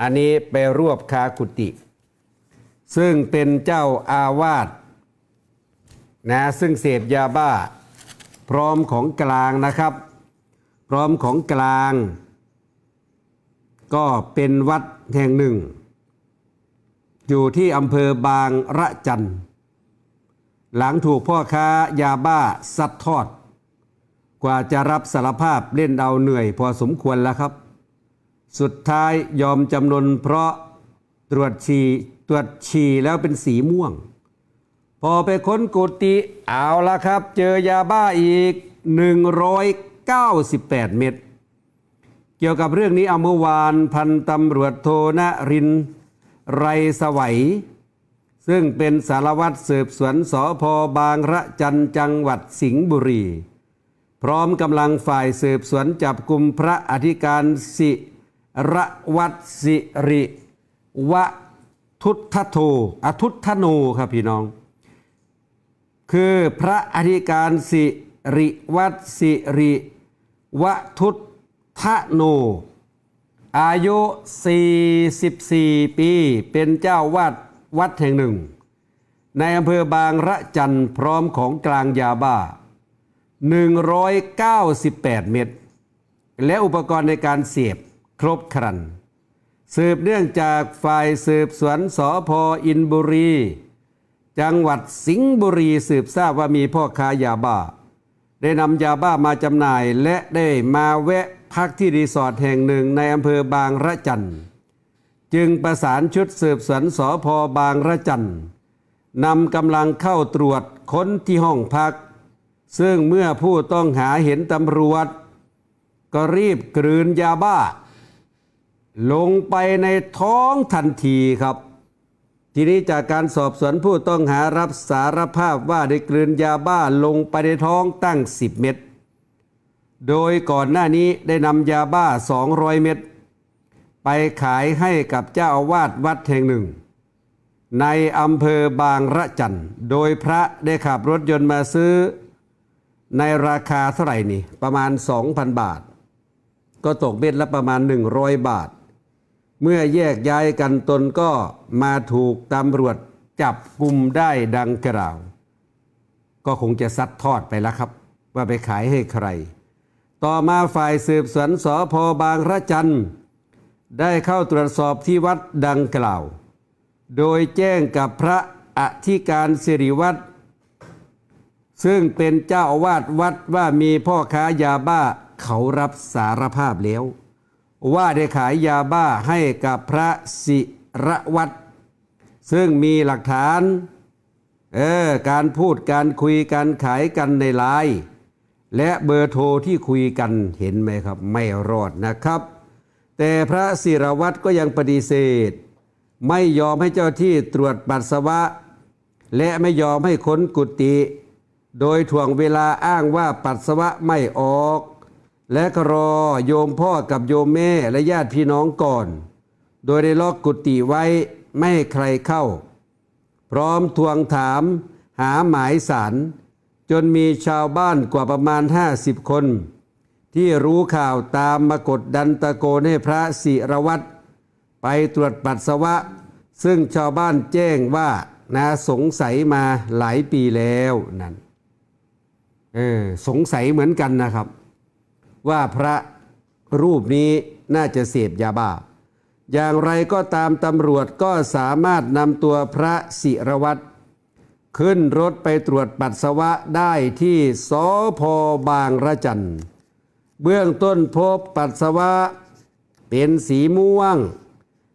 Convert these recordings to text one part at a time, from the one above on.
อันนี้ไปรวบคากุติ ซึ่งเป็นเจ้าอาวาสนะซึ่งเสพยาบ้า พร้อมของกลางนะครับ พร้อมของกลาง ก็เป็นวัดแห่งหนึ่ง อยู่ที่อำเภอบางระจันหลังถูกพ่อค้ายาบ้าซัดทอด กว่าจะรับสารภาพเล่นเอาเหนื่อยพอสมควรแล้วครับ สุดท้ายยอมจำนนเพราะตรวจฉี่ตรวจฉี่แล้วเป็นสีม่วง พอไปค้นกุฏิเอาละครับ เจอยาบ้าอีก 198 เม็ดเกี่ยวกับเรื่องนี้เอาเมื่อวานพันตำรวจโทนรินไรสวัย ซึ่งเป็นสารวัตรสืบสวนสพบางระจันจังหวัดสิงห์บุรี พร้อมกำลังฝ่ายสืบสวนจับกลุ่มพระอธิการสิ ระวัตสิริวะทุตทโทอทุตทโนครับพี่น้อง คือพระอธิการสิริวัตสิริวะทุตทโน อายุ 44 ปี เป็นเจ้าวาดวัดแห่งหนึ่ง ในอำเภอบางระจันพร้อมของกลางยาบ้า 198 เม็ดและอุปกรณ์ในการเสียบ ครบครัน สืบเนื่องจากฝ่ายสืบสวนสอพออินบุรี จังหวัดสิงห์บุรีสืบทราบว่ามีพ่อค้ายาบ้า ได้นำยาบ้ามาจำหน่ายและได้มาแวะพักที่รีสอร์ทแห่งหนึ่งในอำเภอบางระจันจึงประสานชุดสืบสวนสอพอบางระจันนำกำลังเข้าตรวจค้นที่ห้องพัก ซึ่งเมื่อผู้ต้องหาเห็นตำรวจ ก็รีบกลืนยาบ้า ลงไปในท้องทันทีครับ ทีนี้จากการสอบสวนผู้ต้องหารับสารภาพว่าได้กลืนยาบ้าลงไปในท้องตั้ง 10 เม็ดโดยก่อนหน้านี้ได้นำยาบ้า 200 เม็ดไปขายให้กับเจ้าอาวาสวัดแห่งหนึ่ง ในอำเภอบางระจันโดยพระได้ขับรถยนต์มาซื้อ ในราคาเท่าไหร่นี่ ประมาณ 2,000 บาท ก็ตกเม็ดละประมาณ 100 บาท เมื่อแยกย้ายกันตนก็มาถูกตำรวจจับกลุ่มได้ดังกล่าว ก็คงจะซัดทอดไปแล้วครับ ว่าไปขายให้ใคร ต่อมาฝ่ายสืบสวนสพบางระจันได้เข้าตรวจสอบที่วัดดังกล่าว โดยแจ้งกับพระอธิการสิริวัตรซึ่งเป็นเจ้าอาวาสวัดว่ามีพ่อค้ายาบ้าเขารับสารภาพแล้ว ว่าได้ขายยาบ้าให้กับพระศิระวัตรซึ่งมีหลักฐานเออการพูดการคุยกันขายกันในไลน์และเบอร์โทรที่คุยกันเห็นไหมครับ ไม่รอดนะครับ แต่พระศิรวัตรก็ยังปฏิเสธ ไม่ยอมให้เจ้าที่ตรวจปัสสาวะ และไม่ยอมให้ค้นกุฏิโดยถ่วงเวลาอ้างว่าปัสสาวะไม่ออก และก็รอโยมพ่อกับโยมแม่และญาติพี่น้องก่อน โดยได้ล็อกกุฏิไว้ไม่ให้ใครเข้า พร้อมทวงถามหาหมายสารจนมีชาวบ้านกว่าประมาณ 50 คน ที่รู้ข่าวตามมากดดันตะโกนให้พระศิรวัตรไปตรวจปัสสาวะ ซึ่งชาวบ้านแจ้งว่านาสงสัยมาหลายปีแล้วนั่นเออสงสัยเหมือนกันนะครับ ว่าพระรูปนี้น่าจะเสพยาบ้า อย่างไรก็ตามตำรวจก็สามารถนำตัวพระศิรวัตรขึ้นรถไปตรวจปัสสาวะได้ที่สพบางระจันเบื้องต้นพบปัสสาวะเป็นสีม่วง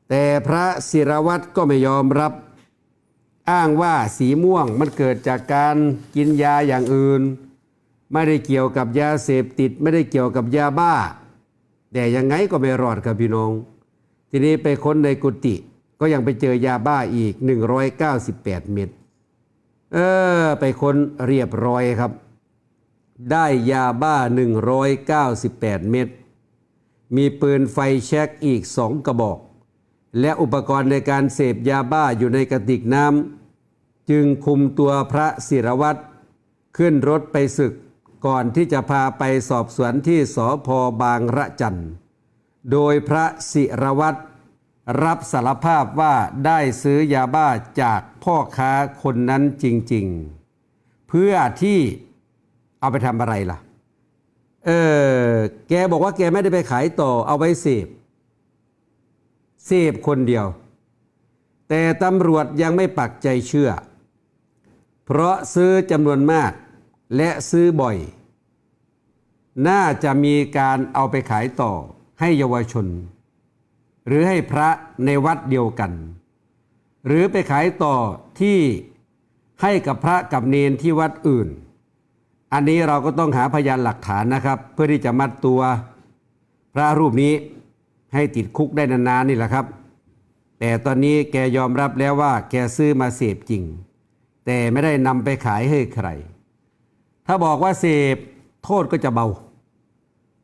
แต่พระศิรวัตรก็ไม่ยอมรับ อ้างว่าสีม่วงมันเกิดจากการกินยาอย่างอื่น ไม่ได้เกี่ยวกับยาเสพติด ไม่ได้เกี่ยวกับยาบ้า แต่ยังไงก็ไม่รอดครับพี่น้อง ทีนี้ไปค้นในกุฏิก็ยังไปเจอยาบ้าอีก 198 เม็ดเออไปค้นเรียบร้อยครับ ได้ยาบ้า 198 เม็ดมีปืนไฟแช็กอีกสองกระบอก และอุปกรณ์ในการเสพยาบ้าอยู่ในกระติกน้ำจึงคุมตัวพระศิรวัตรขึ้นรถไปศึก ก่อนที่จะพาไปสอบสวนที่สพบางระจันโดยพระศิรวัตรรับสารภาพว่าได้ซื้อยาบ้าจากพ่อค้าคนนั้นจริง ๆ เพื่อที่เอาไปทำอะไรล่ะ เออ แกบอกว่าแกไม่ได้ไปขายต่อ เอาไว้เสพ เสพคนเดียว แต่ตำรวจยังไม่ปักใจเชื่อ เพราะซื้อจำนวนมาก และซื้อบ่อย น่าจะมีการเอาไปขายต่อให้เยาวชน หรือให้พระในวัดเดียวกัน หรือไปขายต่อที่ให้กับพระกับเนนที่วัดอื่น อันนี้เราก็ต้องหาพยานหลักฐานนะครับ เพื่อที่จะมัดตัวพระรูปนี้ให้ติดคุกได้นานๆนี่แหละครับ แต่ตอนนี้แกยอมรับแล้วว่าแกซื้อมาเสพจริง แต่ไม่ได้นำไปขายให้ใคร ถ้าบอกว่าเสพโทษก็จะเบา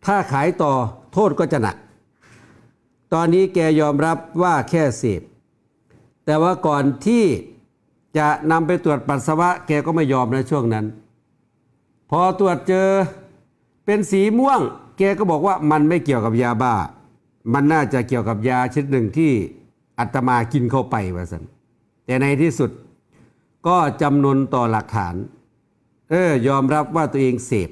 ถ้าขายต่อโทษก็จะหนัก ตอนนี้แกยอมรับว่าแค่เสพ แต่ว่าก่อนที่จะนำไปตรวจปัสสาวะ แกก็ไม่ยอมนะช่วงนั้น พอตรวจเจอเป็นสีม่วง แกก็บอกว่ามันไม่เกี่ยวกับยาบ้า มันน่าจะเกี่ยวกับยาชนิดหนึ่งที่อาตมากินเข้าไปว่าสันแต่ในที่สุดก็จำนวนต่อหลักฐาน เออยอมรับว่าตัวเองเสพ